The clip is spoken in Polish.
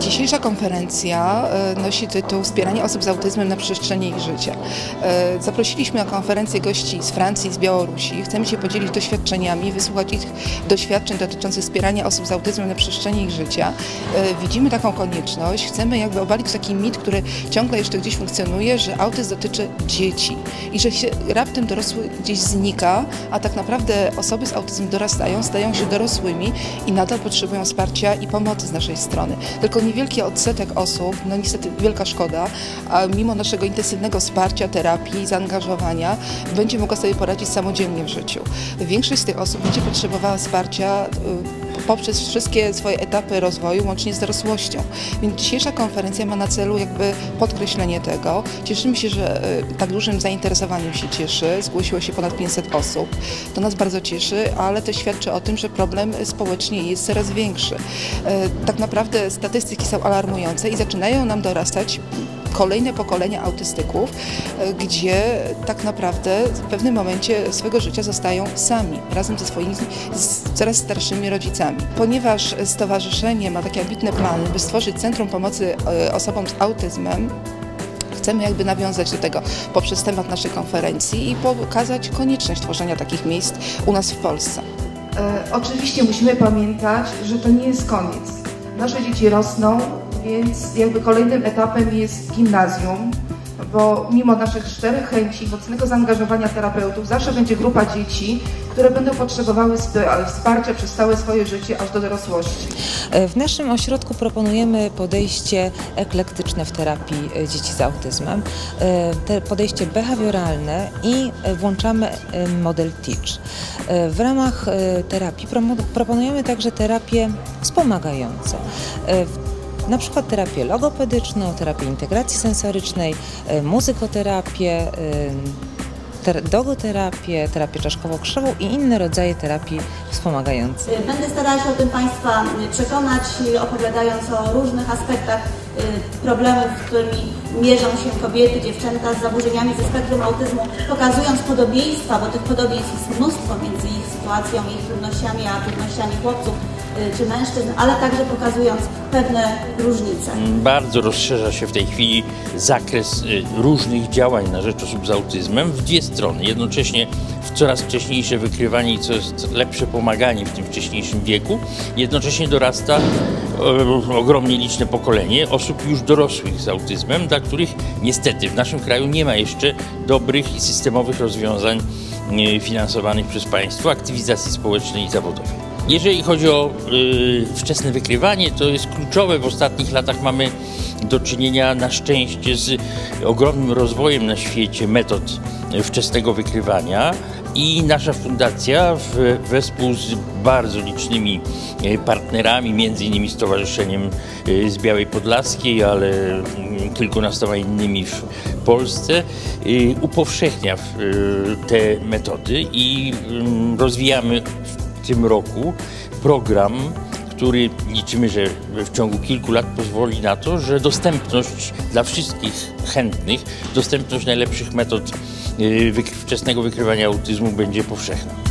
Dzisiejsza konferencja e, nosi tytuł Wspieranie osób z autyzmem na przestrzeni ich życia. E, zaprosiliśmy na konferencję gości z Francji, z Białorusi. Chcemy się podzielić doświadczeniami, wysłuchać ich doświadczeń dotyczących wspierania osób z autyzmem na przestrzeni ich życia. E, widzimy taką konieczność, chcemy jakby obalić taki mit, który ciągle jeszcze gdzieś funkcjonuje, że autyzm dotyczy dzieci i że się raptem dorosły gdzieś znika, a tak naprawdę osoby z autyzmem dorastają, stają się dorosłymi i nadal potrzebują wsparcia i pomocy z naszej strony. Tylko niewielki odsetek osób, no niestety wielka szkoda, a mimo naszego intensywnego wsparcia, terapii, zaangażowania, będzie mogła sobie poradzić samodzielnie w życiu. Większość z tych osób będzie potrzebowała wsparcia y, poprzez wszystkie swoje etapy rozwoju, łącznie z dorosłością. Więc dzisiejsza konferencja ma na celu jakby podkreślenie tego. Cieszymy się, że y, tak dużym zainteresowaniem się cieszy. Zgłosiło się ponad 500 osób. To nas bardzo cieszy, ale to świadczy o tym, że problem społecznie jest coraz większy. Y, tak naprawdę statystyki są alarmujące i zaczynają nam dorastać kolejne pokolenia autystyków, e, gdzie tak naprawdę w pewnym momencie swojego życia zostają sami, razem ze swoimi z coraz starszymi rodzicami. Ponieważ stowarzyszenie ma takie ambitne plany, by stworzyć Centrum Pomocy e, Osobom z Autyzmem, chcemy jakby nawiązać do tego poprzez temat naszej konferencji i pokazać konieczność tworzenia takich miejsc u nas w Polsce. E, oczywiście musimy pamiętać, że to nie jest koniec. Nasze dzieci rosną, więc jakby kolejnym etapem jest gimnazjum, bo mimo naszych szczerych chęci, mocnego zaangażowania terapeutów, zawsze będzie grupa dzieci, które będą potrzebowały wsparcia przez całe swoje życie aż do dorosłości. W naszym ośrodku proponujemy podejście eklektyczne w terapii e, dzieci z autyzmem, e, podejście behawioralne i włączamy e, model TEACH. W ramach terapii proponujemy także terapie wspomagające na przykład terapię logopedyczną, terapię integracji sensorycznej, e, muzykoterapię, e, dogoterapię, terapię czaszkowo-krzewą i inne rodzaje terapii wspomagających. Będę starała się o tym Państwa przekonać, opowiadając o różnych aspektach e, problemów, z którymi mierzą się kobiety, dziewczęta z zaburzeniami ze spektrum autyzmu, pokazując podobieństwa, bo tych podobieństw jest mnóstwo między ich sytuacją, ich trudnościami, a trudnościami chłopców czy mężczyzn, ale także pokazując pewne różnice. Bardzo rozszerza się w tej chwili zakres y, różnych działań na rzecz osób z autyzmem w dwie strony. Jednocześnie w coraz wcześniejsze wykrywanie i coraz lepsze pomaganie w tym wcześniejszym wieku. Jednocześnie dorasta ogromnie liczne pokolenie osób już dorosłych z autyzmem, dla których niestety w naszym kraju nie ma jeszcze dobrych i systemowych rozwiązań y, finansowanych przez państwo aktywizacji społecznej i zawodowej. Jeżeli chodzi o y, wczesne wykrywanie, to jest kluczowe. W ostatnich latach mamy do czynienia na szczęście z ogromnym rozwojem na świecie metod wczesnego wykrywania i nasza fundacja w, wespół z bardzo licznymi y, partnerami, między innymi Stowarzyszeniem y, z Białej Podlaskiej, ale mm, kilkunastoma innymi w Polsce, y, upowszechnia te metody i mm, rozwijamy w tym roku program, który liczymy, że w ciągu kilku lat pozwoli na to, że dostępność dla wszystkich chętnych, dostępność najlepszych metod y, wczesnego wykrywania autyzmu będzie powszechna.